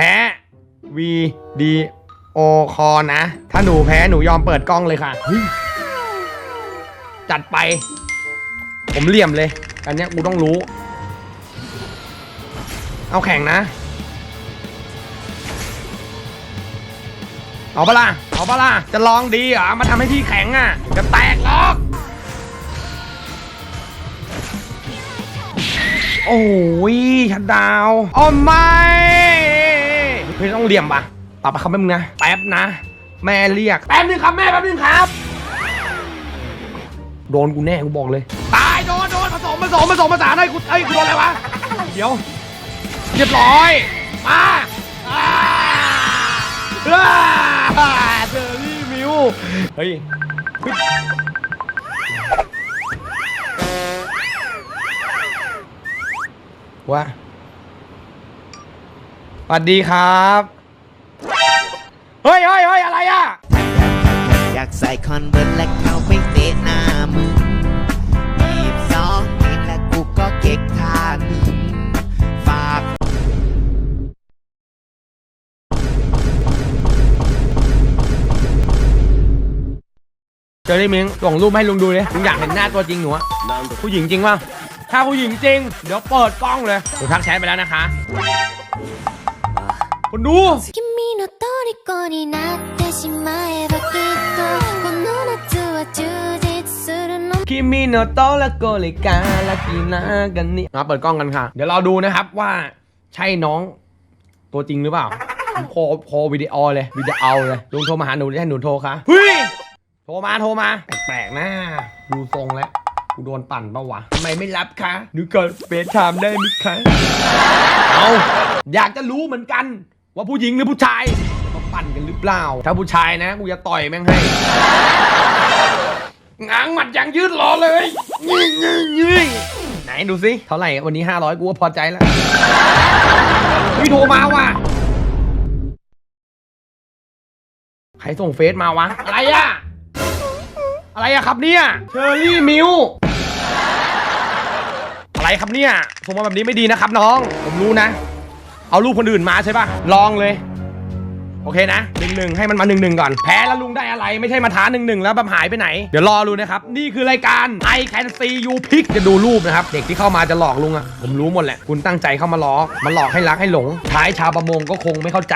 พ้ วีดีโอคอนะ ถ้าหนูแพ้หนูยอมเปิดกล้องเลยค่ะ จัดไป ผมเหลี่ยมเลย อันเนี้ยกูต้องรู้ เอาแข่งนะ เอาปะล่ะ เอาปะล่ะ จะลองดีเหรอ มาทำให้พี่แข็งอะ จะแตกหรอก โอ้ยชัดดาว โอ้ไม่ เฮ้ยต้องเหลี่ยมปะปรับไปครับแป๊บนึงนะ แป๊บนะ แม่เรียก แป๊บนึงครับแม่แป๊บนึงครับ โดนกูแน่กูบอกเลย ตายโดนโดนผสมผสมผสมผสานให้กูเอ้ยกูโดนอะไรวะ เดี๋ยว เรียบร้อย มาอ่าอ่าเจอรี่มิว เฮ้ยเฮ้ยว่าสวัสดีครับ เฮ้ยเฮ้ยเฮ้ยอะไรอะ อยากใส่คอนเวิร์ตและเข้าไปเตะหน้ามึงยีบสองนี่และกูก็เก็กทานฝากเจอได้มิงส่งรูปให้ลุงดูเลยลุงอยากเห็นหน้าตัวจริงหนูอะผู้หญิงจริงป่ะถ้าผู้หญิงจริง เดี๋ยวเปิดกล้องเลยหนูทักแชทไปแล้วนะคะคนดู君の 虜になってしまえばきっとこの夏は充実するの คิมิโนโตะและโกเลกาลากินากันนี่มาเปิดกล้องกันค่ะ เดี๋ยวเราดูนะครับว่าใช่น้องตัวจริงหรือเปล่าโคโควิดีโอเลยวิดีโอเลยลุงโทรมาหาหนูให้หนูโทรค่ะเฮ้ยโทรมาโทรมาแปลกๆนะดูทรงแล้วกูโดนปั่นปะวะทำไมไม่รับคะหนูเกิดเฟซไทม์ได้ไหมคะเอาอยากจะรู้เหมือนกัน ว่าผู้หญิงหรือผู้ชายมา ปั่นกันหรือเปล่า ถ้าผู้ชายนะ กูจะต่อยแม่งให้ง้างหมัดอย่างยืดรอเลยยี่ยี่ยี่ไหนดูสิเท่าไหร่วันนี้ 500 กูก็พอใจแล้ววิโทรมาว่ะใครส่งเฟซมาวะ อะไรอะอะไรอะครับเนี่ยเชอรี่มิวอะไรครับเนี่ยส่งมาแบบนี้ไม่ดีนะครับน้อง ผมรู้นะ เอารูปคนอื่นมาใช่ปะลองเลยโอ เคนะหนึ่งหนึ่งให้มันมาหนึ่งหนึ่งก่อนแพ้แล้วลุงได้อะไรไม่ใช่มาท้าหนึ่งหนึ่งแล้วแบบหายไปไหน เดี๋ยวรอดูนะครับนี่คือรายการ I Can See You Pick จะดูรูปนะครับเด็กที่เข้ามาจะหลอกลุงอะผมรู้หมดแหละคุณตั้งใจเข้ามาล้อมาหลอกให้รักให้หลงท้ายชาวประมงก็คงไม่เข้าใจ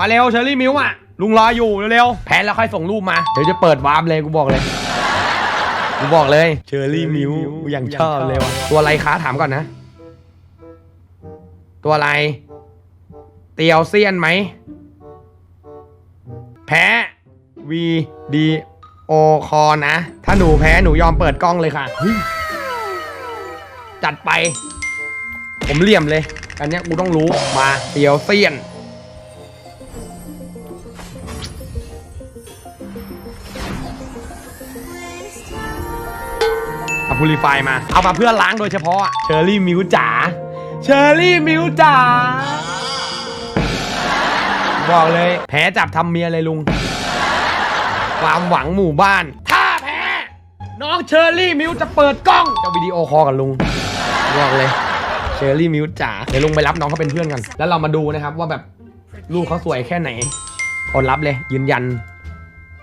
มาเร็วเชอรี่มิวอะลุงรออยู่เร็วๆแพ้แล้วค่อยส่งรูปมาเดี๋ยวจะเปิดวาร์ปเลยกูบอกเลยกูบอกเลยเชอรี่มิวกูยังชอบเลยว่ะตัวอะไรคะถามก่อนนะ ตัวอะไร ตียวเซียนไหม แพ้วีดีโอคอนะ ถ้าหนูแพ้หนูยอมเปิดกล้องเลยค่ะเฮ้ยจัดไป ผมเหลี่ยมเลย อันเนี้ยกูต้องรู้ มาเตียวเซียน เอาพูลิฟายมา เอามาเพื่อล้างโดยเฉพาะ เชอร์รี่มิวจ๋า เชอร์รี่มิวจ๋า บอกเลยแพ้จับทำเมียเลยลุง ความหวังหมู่บ้าน ถ้าแพ้น้องเชอร์รี่มิวจะเปิดกล้อง จะวิดีโอคอลกับลุงบอกเลย เชอร์รี่มิวจ๋าเดี๋ยวลุงไปรับน้องเขาเป็นเพื่อนกันแล้วเรามาดูนะครับว่าแบบลูกเขาสวยแค่ไหนอดรับเลย ยืนยัน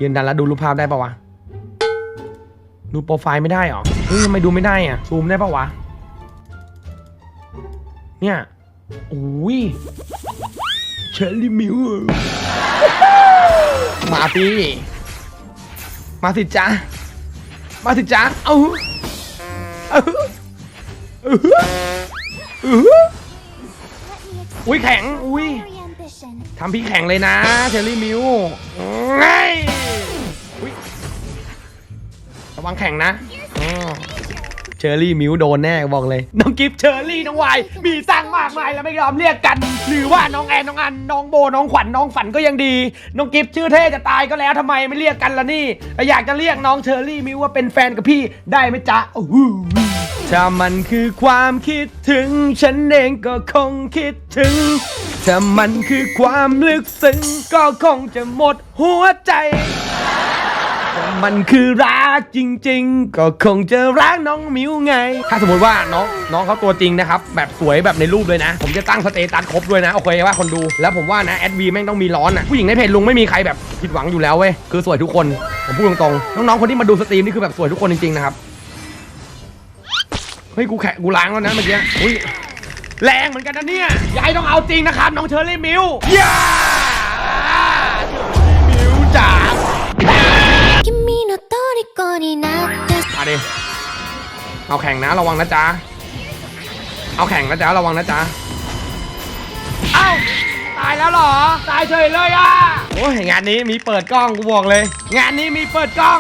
ยืนยันแล้วดูรูปภาพได้ปะวะดูโปรไฟล์ไม่ได้เหรอเฮ้ยทำไมดูไม่ได้อะซูมได้ปะวะ เนี่ยโอ้ย ชอร์รี่มิวมาพี่มาสิจ้ามาสิจ้าเอาเอาเอาเอาอุ้ยแข็ง อุ้ย Very ambition ทำพี่แข็งเลยนะเชอร์รี่มิวไงอุ๊ยระวังแข็งนะอ้อ เชอร์รี่มิวโดนแน่บอกเลย น้องกิฟต์เชอร์รี่น้องวายมีตังมากมายแล้วไม่ยอมเรียกกัน หรือว่าน้องแอนน้องอันน้องโบน้องขวัญน้องฝันก็ยังดี น้องกิฟต์ชื่อเท่จะตายก็แล้วทำไมไม่เรียกกันล่ะนี่ อยากจะเรียกน้องเชอร์รี่มิวว่าเป็นแฟนกับพี่ได้ไหมจ๊ะโอ้โหถ้ามันคือความคิดถึง ฉันเองก็คงคิดถึง ถ้ามันคือความลึกซึ้งก็คงจะหมดหัวใจ มันคือรักจริง ๆ ก็คงจะรักน้องมิวไง ถ้าสมมติว่าน้องน้องเขาตัวจริงนะครับ แบบสวยแบบในรูปเลยนะ ผมจะตั้งสเตตัสครบด้วยนะ โอเคว่าคนดู แล้วผมว่านะแอดวีแม่งต้องมีร้อนอะ ผู้หญิงในเพจลุงไม่มีใครแบบผิดหวังอยู่แล้วเว้ย คือสวยทุกคน ผมพูดตรงๆ น้องๆ คนที่มาดูสตรีมนี่คือแบบสวยทุกคนจริงๆนะครับ เฮ้ย กูแขะกูล้างแล้วนะเมื่อกี้ อุ้ย แรงเหมือนกันนะเนี่ยยายต้องเอาจริงนะครับน้องเชอรี่มิวย่ มาดิเอาแข่งนะระวังนะจ๊ะ เอาแข่งนะจ๊ะระวังนะจ๊ะ เอ้าตายแล้วเหรอ ตายเฉยเลยอะ โอ้ยงานนี้มีเปิดกล้องกูบอกเลย งานนี้มีเปิดกล้อง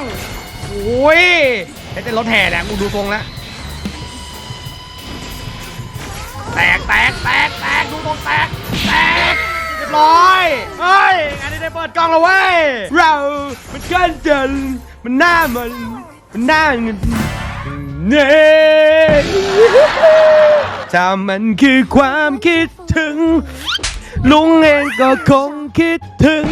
โอ้ยเป็นรถแห่แหละกูดูทรงแล้วแตกแตกแตกแตกดูตรงแตกแตก ยบร้อยเฮ้ยงานนี้ได้เปิดกล้องแล้วเว้ยเรามันกันจันมันหน้ามันมันหน้าเงินเน่ถ้ามันคือความคิดถึง ลุงเองก็คงคิดถึง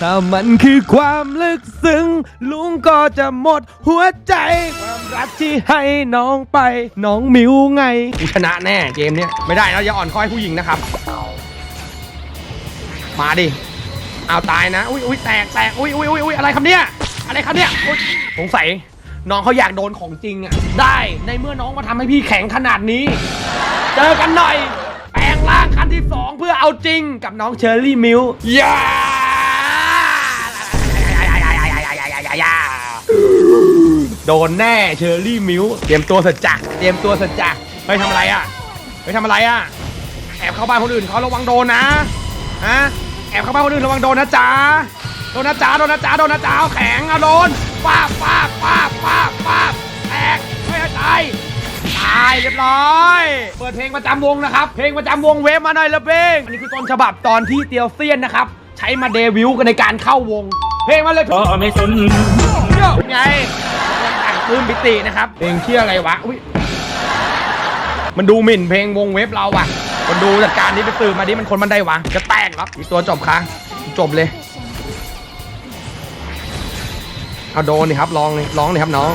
ถ้ามันคือความลึกซึ้ง ลุงก็จะหมดหัวใจ ความรักที่ให้น้องไป น้องมิวไงกูชนะแน่เกมเนี้ยไม่ได้นะอย่าอ่อนค้อยผู้หญิงนะครับ มาดิเอาตายนะอุ้ยอุ้ยแตกแตกอุ้ยอุ้ยอุ้ยอุ้ยอะไรครับเนี่ยอะไรครับเนี่ยอุ๊ยสงสัยน้องเขาอยากโดนของจริงอะได้ในเมื่อน้องมาทำให้พี่แข็งขนาดนี้ เจอกันหน่อย แปลงร่างคันที่สองเพื่อเอาจริงกับน้องเชอร์รี่มิวย่าโดนแน่เชอร์รี่มิวเตรียมตัวสัจจะเตรียมตัวสัจจะไปทำอะไรอะไปทำอะไรอะแอบเข้าบ้านคนอื่นเขาระวังโดนนะฮะ แอบเข้าบ้านคนอื่นระวังโดนนะจ๊ะโดนนะจ๊ะโดนนะจ๊ะโดนนะจ๊ะเอาแข็งเอาโดนป้าบป้าบป้าบป้าบป้าบแตกไม่ให้ตายตายเรียบร้อย เปิดเพลงประจำวงนะครับ เพลงประจำวงเวฟมาหน่อยละเพลงอันนี้คือต้นฉบับตอนที่เตียวเซียนนะครับ ใช้มาเดบิวต์กันในการเข้าวง เพลงมาเลยก็ไม่สนเยอะไงแต่งปื้มปิตินะครับ เพลงเชื่ออะไรวะ อุ้ยมันดูหมิ่นเพลงวงเว็บเราว่ะ คนดูจัดการนี้ไปตื่นมาดิมันคนมันได้วะจะแตกครับอีกตัวจบค่ะจบเลยเอาโดนนี่ครับลองเลยร้องเลยครับน้อง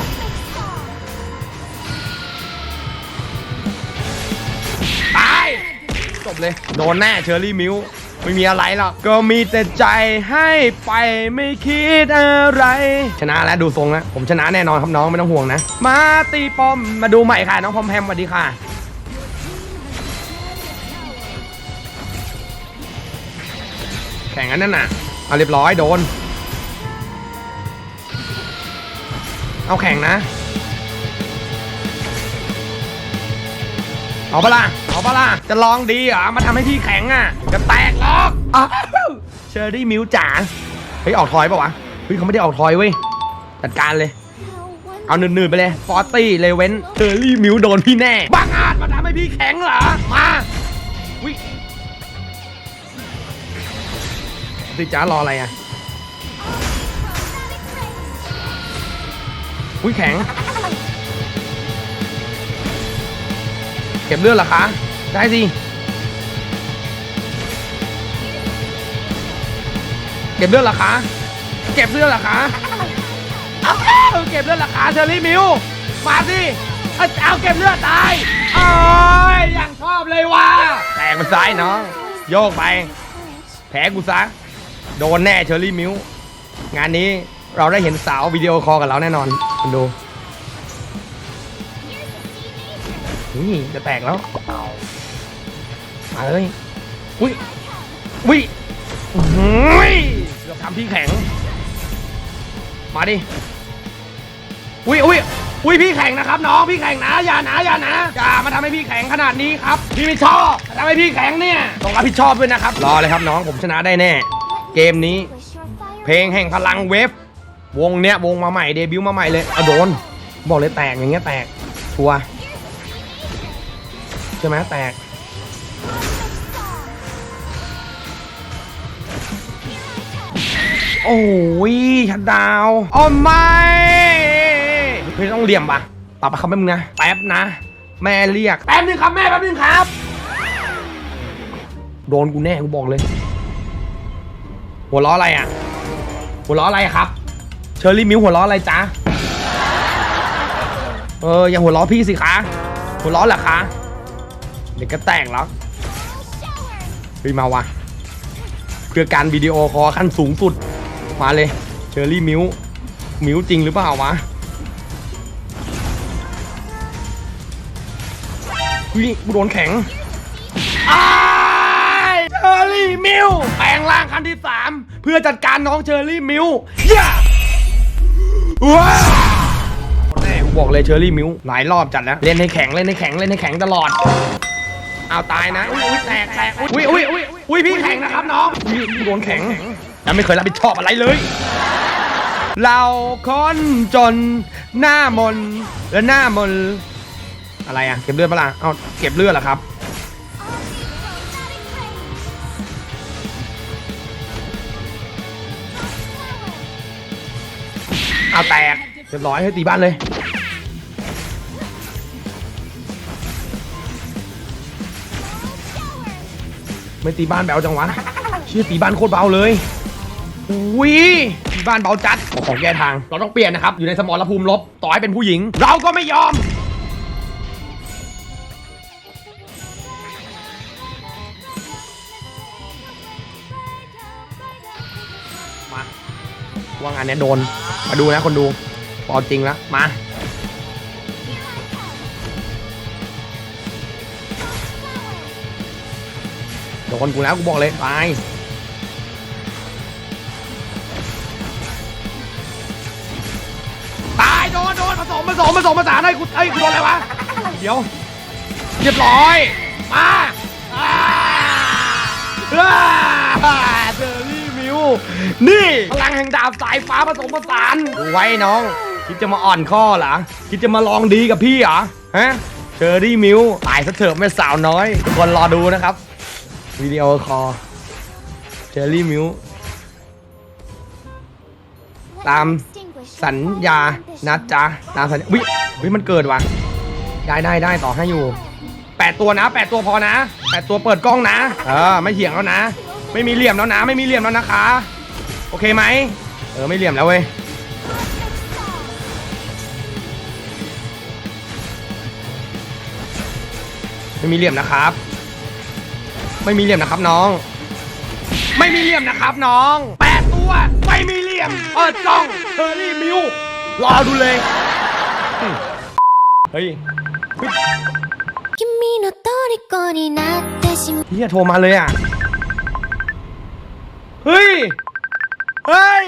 ตายจบเลยโดนแน่เชอร์รี่มิวไม่มีอะไรหรอกก็มีแต่ใจให้ไปไม่คิดอะไร ชนะแล้วดูทรงแล้วผมชนะแน่นอนครับน้องไม่ต้องห่วงนะ มาตีปอมมาดูใหม่ค่ะ น้องพอมแพมสวัสดีค่ะ ข่งอันนั้นน่ะ เอาเรียบร้อยโดน เอาแข่งนะ เอาปะล่ะ เอาปะล่ะ จะลองดีเหรอ มาทำให้พี่แข็งอะ จะแตกหรอกอ้าวเชอรี่มิวจ๋า เฮ้ยออกทอยปะวะ เฮ้ยเขาไม่ได้ออกทอยเว้ย จัดการเลย เอาหนืดๆไปเลย ฟอร์ตี้ เลเวนเชอรี่มิวโดนพี่แน่บังอาจมาทำให้พี่แข็งเหรอ สิจ๋ารออะไรอะอุ้ยแข็ง เก็บเลือดเหรอคะ ได้สิ เก็บเลือดเหรอคะ เก็บเลือดเหรอคะเอาเก็บเลือดเหรอคะเชอรี่มิว มาสิเอาเก็บเลือดตายโอ้ยอย่างชอบเลยว่ะแตกมันซ้ายน้อง โยกไปแพ้กูซะ โดนแน่เชอรี่มิวงานนี้เราได้เห็นสาววิดีโอคอลกับเราแน่นอนคุณดูนี่จะแตกแล้วมาเลยอุ้ยอุ้ยอุ้ยเกือบทำพี่แข็ง มาดิอุ้ยอุ้ยอุ้ยพี่แข็งนะครับน้องพี่แข็งนะอย่านะอย่านะอย่ามาทำให้พี่แข็งขนาดนี้ครับพี่ไม่ชอบทำให้พี่แข็งเนี่ยต้องรับผิดชอบด้วยนะครับรอเลยครับน้องผมชนะได้แน่ เกมนี้ เพลงแห่งพลังเวฟวงเนี้ยวงมาใหม่เดบิวต์มาใหม่เลยอโดน บอกเลยแตกอย่างเงี้ยแตกชัวใช่ไหมแตก โอ้ยชัดดาวโอ้ไม่เฮ้ยต้องเหลี่ยมปะปรับไปครับแป๊บนึงนะ แป๊บนะ แม่เรียก แป๊บนึงครับแม่แป๊บนึงครับ โดนกูแน่กูบอกเลย หัวล้ออะไรอะ หัวล้ออะไรครับ เชอรี่มิวหัวล้ออะไรจ๊ะ เอออย่าหัวล้อพี่สิคะ หัวล้อเหรอคะเด็กก็แตกแล้วเฮ้ยมาวะเพื่อการวิดีโอคอขั้นสูงสุด มาเลยเชอรี่มิวมิวจริงหรือเปล่าวะเฮ้ยกูโดนแข็ง รี่มิวแปลงร่างขั้นที่สามเพื่อจัดการน้องเชอรี่มิวเย้ว้าวแน่กูบอกเลยเชอรี่มิวหลายรอบจัดแล้ว เล่นให้แข็งเล่นให้แข็งเล่นให้แข็งตลอด เอาตายนะ อุ้ยอุ้ยแตกแตกอุ้ยอุ้ยอุ้ยอุ้ยพี่แข็งนะครับน้องอุ้ยพี่โดนแข็งยังไม่เคยรับผิดชอบอะไรเลย เราคนจนหน้ามนและหน้ามนอะไรอะ เก็บเลือดปะล่ะเอาเก็บเลือดเหรอครับ เอาแตกเรียบร้อยให้ตีบ้านเลย ไม่ตีบ้านแบวจังวะชื่อตีบ้านโคตรเบาเลยอุ้ยตีบ้านเบาจัดขอของแก้ทาง เราต้องเปลี่ยนนะครับ อยู่ในสมรภูมิลบต่อให้เป็นผู้หญิง เราก็ไม่ยอม ว่างานเนี้ยโดน มาดูนะคนดูพอจริงแล้ว มาโดนกูแล้วกูบอกเลยตายตายโดนโดนผสมผสมผสมผสานให้กูเอ้ยกูโดนอะไรวะ เดี๋ยวเรียบร้อย มาอ่า นี่พลังแห่งดาบสายฟ้าผสมผสานดูไว้น้อง คิดจะมาอ่อนข้อเหรอ คิดจะมาลองดีกับพี่เหรอ ฮะ เชอรี่มิวตายซะเถอะแม่สาวน้อย ทุกคนรอดูนะครับ วิดีโอคอลเจอรี่มิวตามสัญญานะจ๊ะตามสัญญาวิวิมันเกิดว่ะได้ได้ได้ต่อให้อยู่แปดตัวนะแปดตัวพอนะแปดตัวเปิดกล้องนะ เออ ไม่เถียงแล้วนะ ไม่มีเหลี่ยมแล้วนะ ไม่มีเหลี่ยมแล้วนะคะ โอเคไหมเออไม่เหลี่ยมแล้วเว้ยไม่มีเหลี่ยมนะครับ ไม่มีเหลี่ยมนะครับน้อง ไม่มีเหลี่ยมนะครับน้องแปดตัวไม่มีเหลี่ยมเออจ้องเฮอรี่มิวรอดูเลยเฮ้ยเฮียโทรมาเลยอะ เฮ้ย เฮ้ย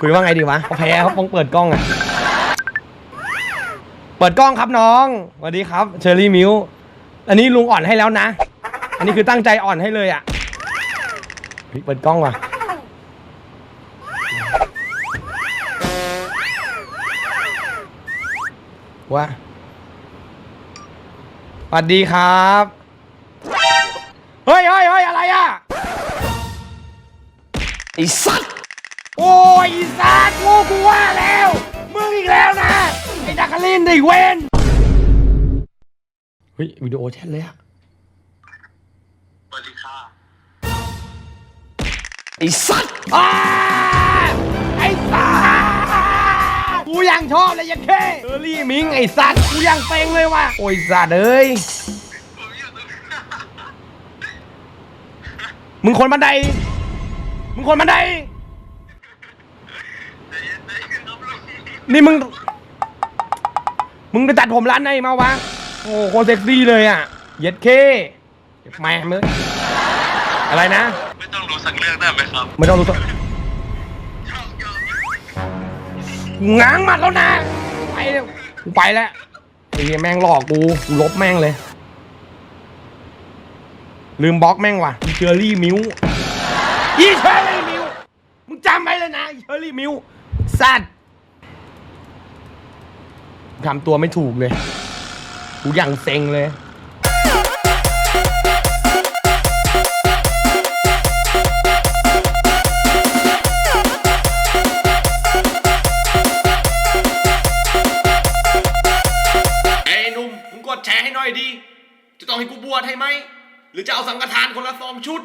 คุยว่าไงดีวะเขาแพ้เขาต้องเปิดกล้องอะเปิดกล้องครับน้องสวัสดีครับเชอรี่มิวอันนี้ลุงอ่อนให้แล้วนะ อันนี้คือตั้งใจอ่อนให้เลยอะเฮ้ยเปิดกล้องว่ะว่าสวัสดีครับ เฮ้ยเฮ้ยเฮ้ยอะไรอะ ไอ้สัตว์โอ้ยไอ้สัตว์กูกูว่าแล้ว มึงอีกแล้วนะ ไอ้ดักกะลินไอ้เวนเฮ้ยวิดีโอแชทเลยอะสวัสดีค่ะไอ้สัตว์อ้าไอ้สัตว์กูยังชอบเลยยังแค่เออรี่มิงไอ้สัตว์กูยังเซ็งเลยว่ะโอ้ยสัตว์เอ้ยมึงคนบันได มึงคนบันไดนี่มึง มึงไปตัดผมร้านไหนมาวะ โอ้โคตรเซ็กซี่เลยอะ เย็ดเคแม่มึงอะไรนะ ไม่ต้องรู้สักเรื่องได้ไหมครับ ไม่ต้องรู้ตัวง้างหมัดแล้วนะ ไปแล้วกูไปแล้วไอ้เหี้ยแม่งหลอกกูกูลบแม่งเลย ลืมบล็อกแม่งว่ะอีเชอรี่มิว อีเชอรี่มิวมึงจำไว้เลยนะอีเชอรี่มิวสัตว์ทำตัวไม่ถูกเลย กูยังเซ็งเลยเอ้หนุ่มมึงกดแชร์ให้หน่อยดี จะต้องให้กูบวชให้ไหม หรือจะเอาสังฆทานคนละสองชุด